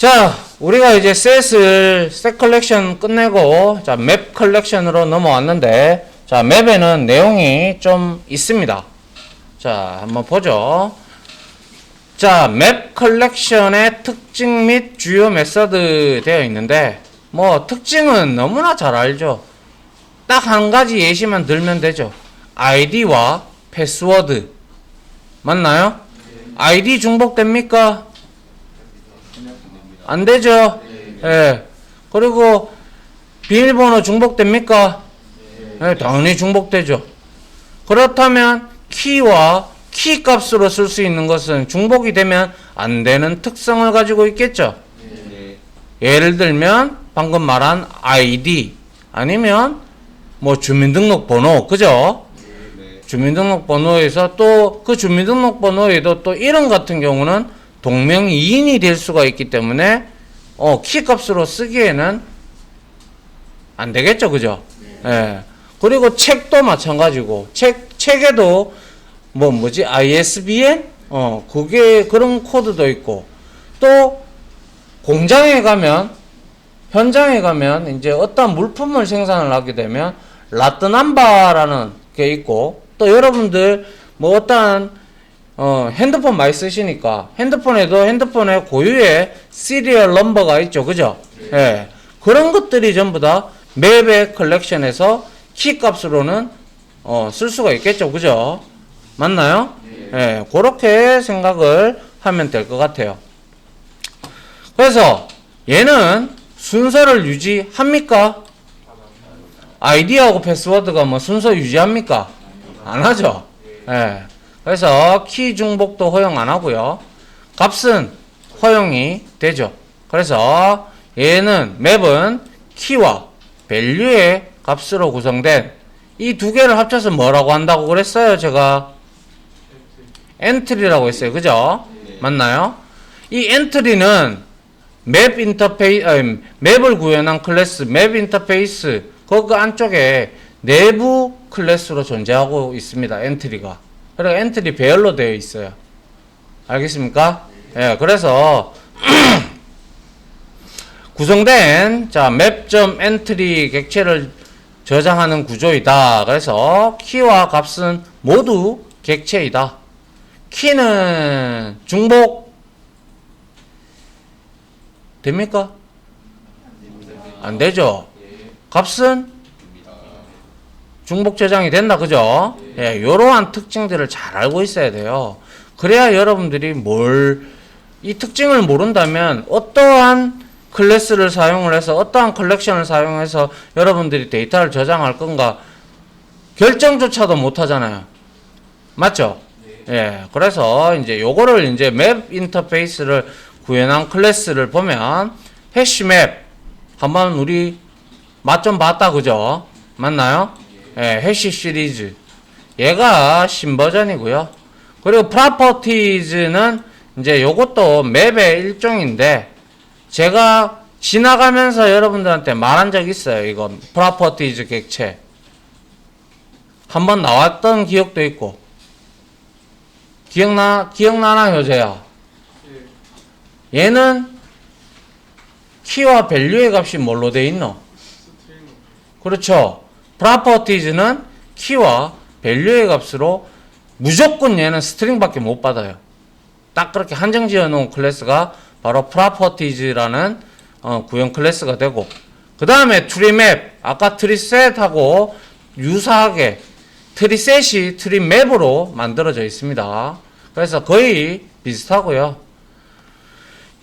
자, 우리가 이제 셋을 셋 컬렉션 끝내고 자, 맵 컬렉션으로 넘어왔는데 자, 맵에는 내용이 좀 있습니다. 자, 한번 보죠. 자, 맵 컬렉션의 특징 및 주요 메서드 되어 있는데 뭐 특징은 너무나 잘 알죠. 딱 한 가지 예시만 들면 되죠. 아이디와 패스워드. 맞나요? 아이디 중복됩니까? 안 되죠? 예. 그리고 비밀번호 중복됩니까? 예, 당연히 중복되죠. 그렇다면 키와 키 값으로 쓸 수 있는 것은 중복이 되면 안 되는 특성을 가지고 있겠죠. 예를 들면 방금 말한 아이디 아니면 뭐 주민등록번호 그죠? 주민등록번호에서 또 그 주민등록번호에도 또 이름 같은 경우는 동명이인이 될 수가 있기 때문에 어, 키 값으로 쓰기에는 안 되겠죠, 그죠? 예. 그리고 책도 마찬가지고 책 책에도 뭐 뭐지 ISBN 어 그게 그런 코드도 있고 또 공장에 가면 현장에 가면 이제 어떤 물품을 생산을 하게 되면 라트 넘버라는 게 있고 또 여러분들 뭐 어떠한 어 핸드폰 많이 쓰시니까 핸드폰에도 핸드폰의 고유의 시리얼 넘버가 있죠. 그죠? 예. 그런 것들이 전부 다 맵의 컬렉션에서 키 값으로는 어, 쓸 수가 있겠죠. 그죠? 맞나요? 예. 그렇게 생각을 하면 될 것 같아요. 그래서 얘는 순서를 유지합니까? 아이디하고 패스워드가 뭐 순서 유지합니까? 안 하죠. 예 그래서 키 중복도 허용 안 하고요. 값은 허용이 되죠. 그래서 얘는 맵은 키와 밸류의 값으로 구성된 이 두 개를 합쳐서 뭐라고 한다고 그랬어요? 제가 엔트리라고 했어요. 그죠? 맞나요? 이 엔트리는 맵 인터페이스 맵을 구현한 클래스 맵 인터페이스 그 안쪽에 내부 클래스로 존재하고 있습니다. 엔트리가. 그리고 엔트리 배열로 되어 있어요. 알겠습니까? 예, 그래서 구성된 자 맵점 엔트리 객체를 저장하는 구조이다. 그래서 키와 값은 모두 객체이다. 키는 중복 됩니까? 안 되죠. 값은 중복 저장이 된다 그죠? 예, 이러한 특징들을 잘 알고 있어야 돼요. 그래야 여러분들이 뭘 이 특징을 모른다면 어떠한 클래스를 사용을 해서 어떠한 컬렉션을 사용해서 여러분들이 데이터를 저장할 건가 결정조차도 못 하잖아요. 맞죠? 예, 그래서 이제 요거를 이제 맵 인터페이스를 구현한 클래스를 보면 해시맵 한번 우리 맛 좀 봤다 그죠? 맞나요? 예, 해시 시리즈. 얘가 신버전이고요. 그리고 프로퍼티즈는 이제 요것도 맵의 일종인데 제가 지나가면서 여러분들한테 말한 적 있어요. 이거 프로퍼티즈 객체. 한번 나왔던 기억도 있고. 기억나 기억나나 효재야? 얘는 키와 밸류의 값이 뭘로 돼 있노? 그렇죠. 프로퍼티즈는 키와 밸류의 값으로 무조건 얘는 스트링밖에 못 받아요. 딱 그렇게 한정 지어 놓은 클래스가 바로 프로퍼티즈라는 어, 구형 클래스가 되고 그 다음에 트리맵 아까 트리셋하고 유사하게 트리셋이 트리맵으로 만들어져 있습니다. 그래서 거의 비슷하고요.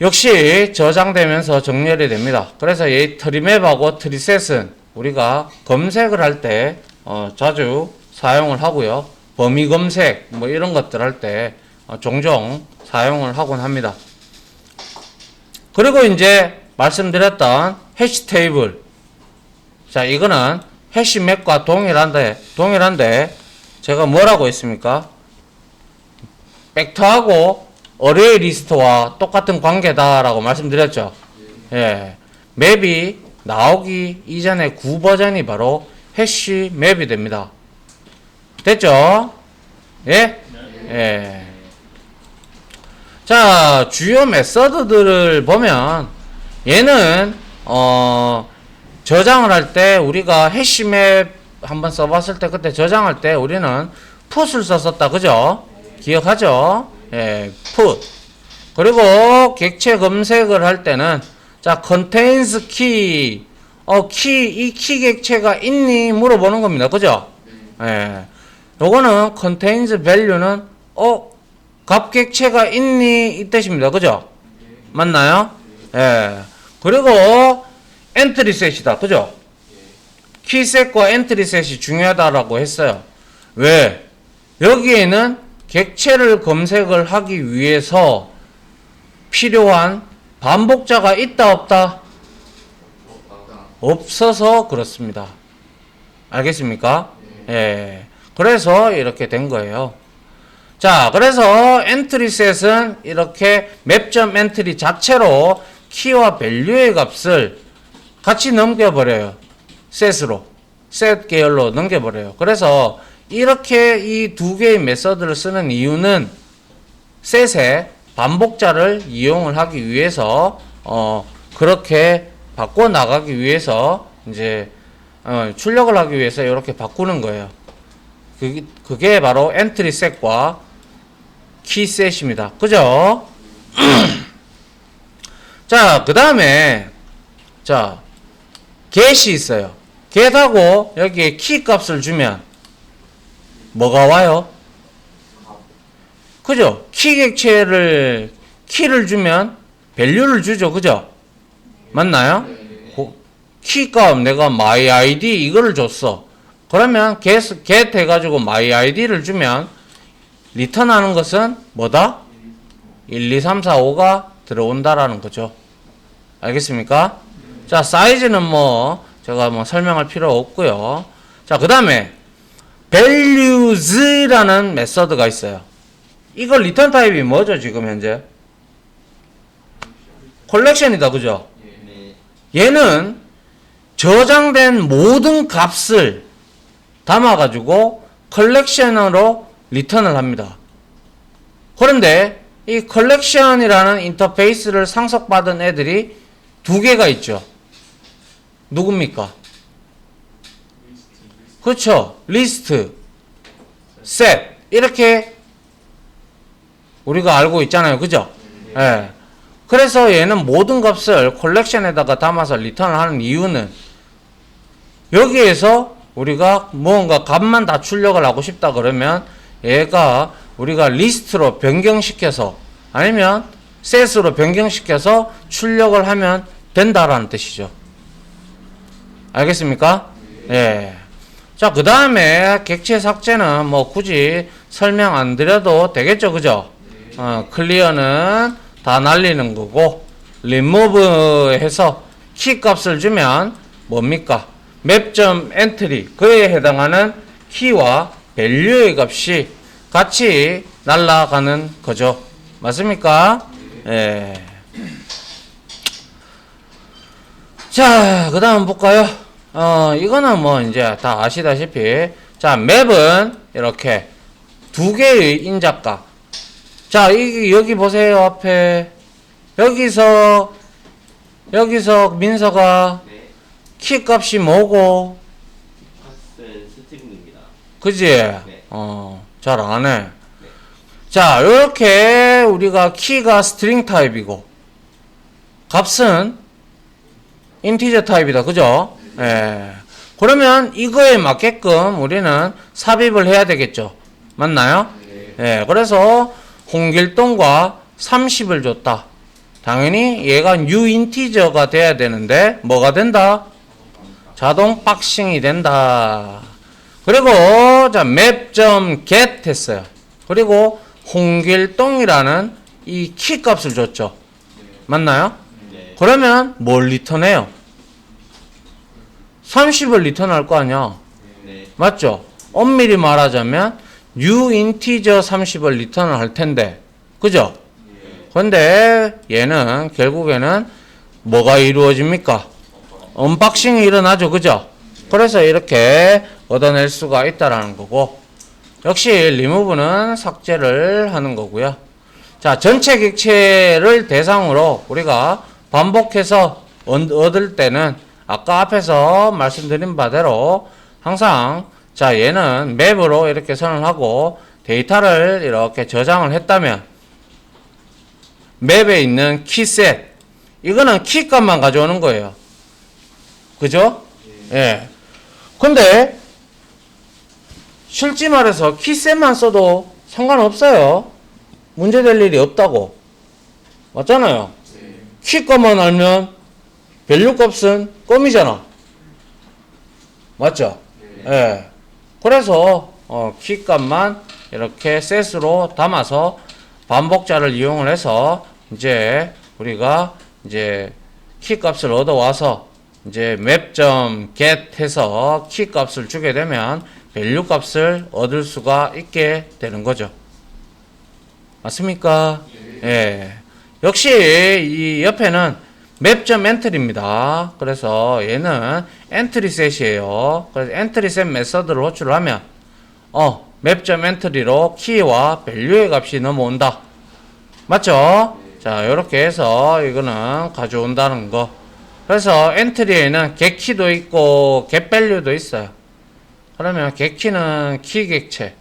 역시 저장되면서 정렬이 됩니다. 그래서 이 트리맵하고 트리셋은 우리가 검색을 할때 어, 자주 사용을 하고요. 범위 검색 뭐 이런 것들 할때 어, 종종 사용을 하곤 합니다. 그리고 이제 말씀드렸던 해시 테이블. 자, 이거는 해시 맵과 동일한데 동일한데 제가 뭐라고 했습니까? 벡터하고 어레이 리스트와 똑같은 관계다라고 말씀드렸죠. 예. 맵이 나오기 이전의 구 버전이 바로 해시 맵이 됩니다. 됐죠? 예? 예. 자, 주요 메서드들을 보면 얘는 어 저장을 할 때 우리가 해시맵 한번 써봤을 때 그때 저장할 때 우리는 풋을 썼었다 그죠? 기억하죠? 예, 풋. 그리고 객체 검색을 할 때는 자 contains key 어 키 이 키 객체가 있니 물어보는 겁니다 그죠? 예. 요거는 contains value는 어 값 객체가 있니 이 뜻입니다. 그죠? 맞나요? 예. 그리고 엔트리 셋이다. 그죠? 키 셋과 엔트리 셋이 중요하다라고 했어요. 왜? 여기에는 객체를 검색을 하기 위해서 필요한 반복자가 있다 없다? 없어서 그렇습니다. 알겠습니까? 예. 그래서 이렇게 된 거예요. 자, 그래서 엔트리 셋은 이렇게 맵점 엔트리 자체로 키와 밸류의 값을 같이 넘겨버려요. 셋으로. 셋 계열로 넘겨버려요. 그래서 이렇게 이 두 개의 메서드를 쓰는 이유는 셋의 반복자를 이용을 하기 위해서 어 그렇게 바꿔 나가기 위해서 이제 어 출력을 하기 위해서 이렇게 바꾸는 거예요. 그게, 그게 바로 엔트리 셋과 키 셋입니다. 그죠? 자, 그 다음에, 자, get이 있어요. get하고 여기에 키 값을 주면, 뭐가 와요? 그죠? 키 객체를, 키를 주면, 밸류를 주죠. 그죠? 맞나요? 키 값, 내가 my id 이거를 줬어. 그러면 get, get 해가지고 my id를 주면, 리턴하는 것은 뭐다? 1, 2, 3, 4, 5가 들어온다라는 거죠. 알겠습니까? 자, 사이즈는 뭐, 제가 뭐 설명할 필요 없고요. 자, 그 다음에, values라는 메서드가 있어요. 이거 리턴 타입이 뭐죠, 지금 현재? 컬렉션이다, 그죠? 얘는 저장된 모든 값을 담아가지고 컬렉션으로 리턴을 합니다. 그런데 이 컬렉션이라는 인터페이스를 상속받은 애들이 두 개가 있죠. 누굽니까? 그렇죠. 리스트, 셋 이렇게 우리가 알고 있잖아요. 그죠? 예. 그래서 얘는 모든 값을 컬렉션에다가 담아서 리턴을 하는 이유는 여기에서 우리가 무언가 값만 다 출력을 하고 싶다 그러면 얘가 우리가 리스트로 변경시켜서 아니면 셋으로 변경시켜서 출력을 하면 된다라는 뜻이죠. 알겠습니까? 예. 자, 그 다음에 객체 삭제는 뭐 굳이 설명 안 드려도 되겠죠. 그죠? 어, 클리어는 다 날리는 거고, 리무브 해서 키 값을 주면 뭡니까? 맵점 엔트리, 그에 해당하는 키와 밸류의 값이 같이 날아가는 거죠. 맞습니까? 예. 자, 그 다음 볼까요? 어, 이거는 뭐 이제 다 아시다시피. 자, 맵은 이렇게 두 개의 인작각. 자, 이, 여기 보세요, 앞에. 여기서, 여기서 민서가 네, 키 값이 뭐고, 파스는 스트링입니다. 그지? 네. 어, 잘 안 해. 자, 이렇게 우리가 키가 스트링 타입이고, 값은 인티저 타입이다. 그죠? 예. 그러면 이거에 맞게끔 우리는 삽입을 해야 되겠죠. 맞나요? 예. 그래서 홍길동과 30을 줬다. 당연히 얘가 뉴 인티저가 돼야 되는데 뭐가 된다? 자동 박싱이 된다. 그리고 자 맵점 get 했어요. 그리고 홍길동이라는 이 키 값을 줬죠. 맞나요? 네, 그러면 뭘 리턴해요? 30을 리턴할 거 아니야. 네, 맞죠? 엄밀히 말하자면 new integer 30을 리턴을 할 텐데. 그죠? 근데 얘는 결국에는 뭐가 이루어집니까? 언박싱이 일어나죠. 그죠? 그래서 이렇게 얻어낼 수가 있다라는 거고 역시 리무브는 삭제를 하는 거고요. 자, 전체 객체를 대상으로 우리가 반복해서 얻- 얻을 때는 아까 앞에서 말씀드린 바대로 항상 자, 얘는 맵으로 이렇게 선을 하고 데이터를 이렇게 저장을 했다면 맵에 있는 키셋 이거는 키값만 가져오는 거예요. 그죠? 예. 근데 실제 말해서 키셋만 써도 상관없어요. 문제될 일이 없다고. 맞잖아요. 키값만 알면 밸류 값은 껌이잖아. 맞죠? 예. 그래서 어, 키값만 이렇게 셋으로 담아서 반복자를 이용을 해서 이제 우리가 이제 키 값을 얻어와서 이제 맵점 get 해서 키 값을 주게 되면 밸류 값을 얻을 수가 있게 되는 거죠. 맞습니까? 예. 역시 이 옆에는 맵점 엔트리입니다. 그래서 얘는 엔트리 셋이에요. 그래서 엔트리 셋 메서드를 호출을 하면 어 맵점 엔트리로 키와 밸류의 값이 넘어온다. 맞죠? 자, 이렇게 해서 이거는 가져온다는 거. 그래서 엔트리에는 get키도 있고 get밸류도 있어요. 그러면 get키는 키 객체,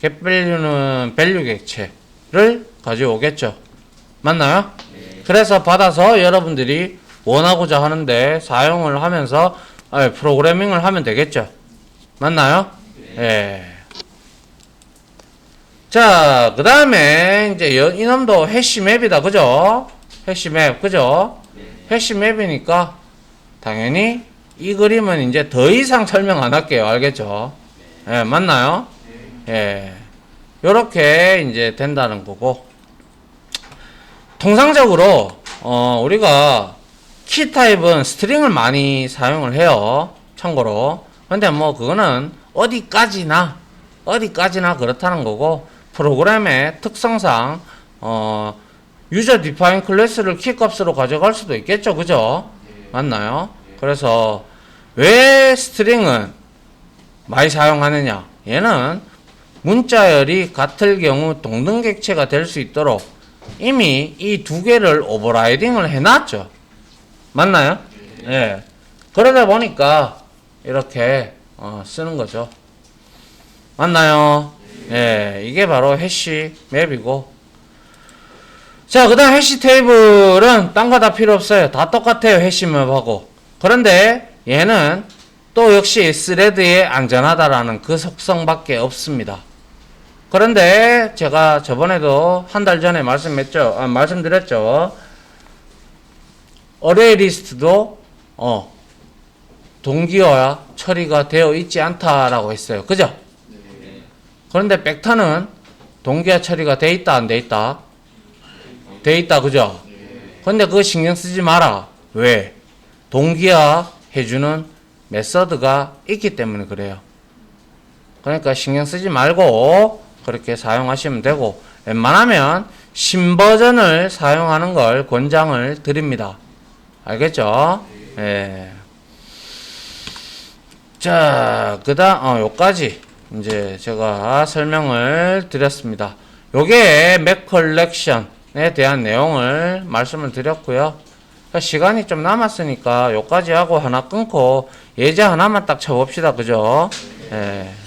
get밸류는 밸류 객체를 가져오겠죠. 맞나요? 그래서 받아서 여러분들이 원하고자 하는데 사용을 하면서 아니, 프로그래밍을 하면 되겠죠. 맞나요? 예. 자, 그 다음에 이제 여- 이놈도 해시맵이다. 그죠? 해시맵. 그죠? 해시맵이니까 당연히 이 그림은 이제 더 이상 설명 안 할게요. 알겠죠? 예, 맞나요? 예. 요렇게 이제 된다는 거고. 통상적으로 어, 우리가 키 타입은 스트링을 많이 사용을 해요. 참고로. 근데 뭐 그거는 어디까지나 어디까지나 그렇다는 거고 프로그램의 특성상 어, 유저 디파인 클래스를 키 값으로 가져갈 수도 있겠죠. 그죠? 맞나요? 그래서 왜 스트링은 많이 사용하느냐? 얘는 문자열이 같을 경우 동등 객체가 될 수 있도록 이미 이 두 개를 오버라이딩을 해놨죠. 맞나요? 예. 그러다 보니까 이렇게 어, 쓰는 거죠. 맞나요? 예. 이게 바로 해시 맵이고. 자, 그 다음 해시 테이블은 딴 거 다 필요 없어요. 다 똑같아요. 해시 맵하고. 그런데 얘는 또 역시 스레드에 안전하다라는 그 속성밖에 없습니다. 그런데 제가 저번에도 한 달 전에 말씀했죠. 아, 말씀드렸죠. 어레이 리스트도 어 동기화 처리가 되어 있지 않다라고 했어요. 그죠? 그런데 벡터는 동기화 처리가 돼 있다 안 돼 있다? 돼 있다 그죠? 근데 그거 신경 쓰지 마라. 왜? 동기화 해주는 메서드가 있기 때문에 그래요. 그러니까 신경 쓰지 말고 그렇게 사용하시면 되고 웬만하면 신버전을 사용하는 걸 권장을 드립니다. 알겠죠? 예. 자, 그 다음 어 요까지 이제 제가 설명을 드렸습니다. 요게 맥 컬렉션에 대한 내용을 말씀을 드렸고요. 그러니까 시간이 좀 남았으니까 요까지 하고 하나 끊고 예제 하나만 딱 쳐봅시다. 그죠? 예.